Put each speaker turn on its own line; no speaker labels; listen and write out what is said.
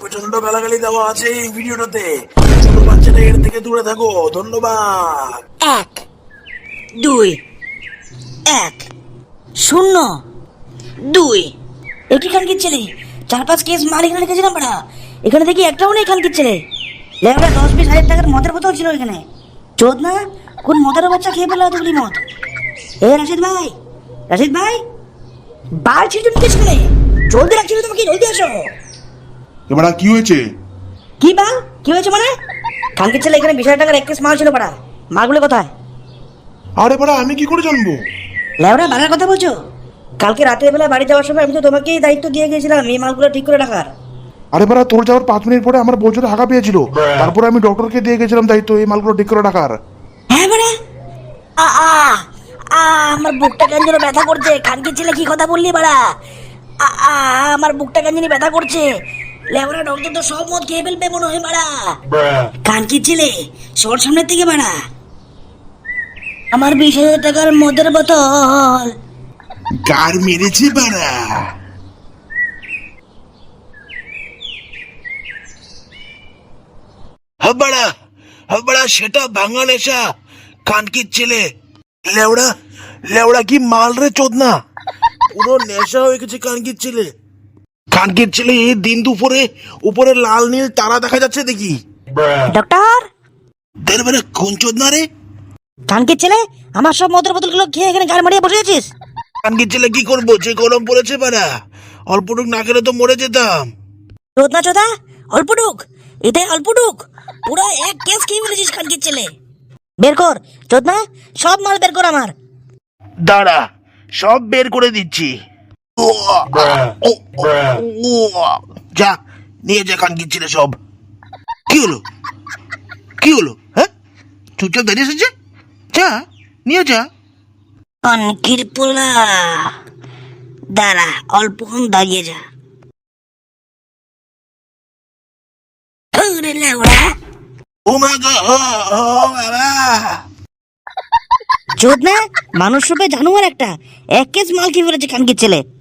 প্রচণ্ড গালাগালি দেওয়া আছে এই ভিডিওটাতে। ছোট বাচ্চাটা এর থেকে দূরে থাকো, ধন্যবাদ।
এক, দুই, এক, শূন্য, দুই। একটি খানকির ছেলে? চার, পাঁচ কেস মাল এখানে রেখেছিলাম বাড়া এখানে দেখি একটাও নেই খানকির ছেলে। লেবারা দশ, বিশ, হাজার টাকার মদের বোতল ছিল এখানে। চোদ না? কোন মদের বাচ্চা খেয়ে পেল এতগুলি মদ? এ, রাশিদ ভাই রাশিদ ভাই বার ছিটুন কি ছেলে জলদি রাখছিল তোমাকে জলদি আসো।
এবার কি হয়েছে?
কি কি হয়েছে মানে? খানকির ছেলে এখানে বিশ হাজার টাকার এক কেস মাল ছিল পাড়া মালগুলো কোথায়?
আরে বাড়া আমি কি করে জানব?
লেওরা বাঘার কথা বলছো? কালকে রাতের বেলা বাড়ি যাওয়ার সময় আমি তো তোমাকেই দায়িত্ব দিয়ে গেছিলাম এই মালগুলো ঠিক করে রাখার।
আরে বাড়া তোর যাওয়ার পাঁচ মিনিট পরে আমার বছরে হাঁকা পেয়েছিল। তারপরে আমি ডক্টরকে দিয়ে গেছিলাম দায়িত্ব এই মালগুলো ঠিক করে রাখার।
হ্যাঁ বাড়া আ আ আ আমার বুকটা কেন যেন ব্যথা করছে। খানকির ছেলে কি কথা বললি বাড়া আ আ আমার বুকটা কেন জানি ব্যথা করছে। লেবরা ডক্টর তো সব মদ খেয়ে ফেলবে মনে হয় বাড়া কানকির ছেলে? সর সামনের থেকে বাড়া আমার বিশ হাজার টাকার মদের বোতল।
কার মেরেছে বাড়া হাবাড়া হাবাড়া সেটা ভাঙা নেশা কানকির ছেলে? লেওড়া লেওড়া কি মাল রে চোদনা? পুরো নেশা হয়ে গেছে কানকির ছেলে? কানকির ছেলে দিন দুপুরে? উপরে লাল নীল তারা দেখা যাচ্ছে দেখি।
ডক্টর?
তার মানে কোন চোদনা রে?
কানকির ছেলে আমার সব মদের বোতলগুলো খেয়ে এখানে গাড় মারিয়ে বসে আছিস?
কানকির ছেলে কি করব? যে গরম পড়েছে বাড়া। অল্পটুক না খেলে তো মরে যেতাম।
চোদনা চোদা? অল্পটুক? এতে অল্পটুক? পুরো এক কেস খেয়ে ফেলেছিস খানকির ছেলে বের কর। চোদনা সব মাল বের কর আমার।
দাঁড়া সব বের করে দিচ্ছি। যা নিয়ে যা কানকির ছেলে সব। কি হলো? কি হলো? হ্যাঁ? চুপচাপ দাঁড়িয়ে এসেছে? যা নিয়ে যা।
কানকির পোলা। দাঁড়া অল্পক্ষণ দাঁড়িয়ে যা। ওরে লেওড়া।
ও মা গো ও ও বাবা।
চোদনা মানুষ রূপে জানোয়ার একটা। এক কেস মাল খেয়ে ফেলেছে কানকির ছেলে।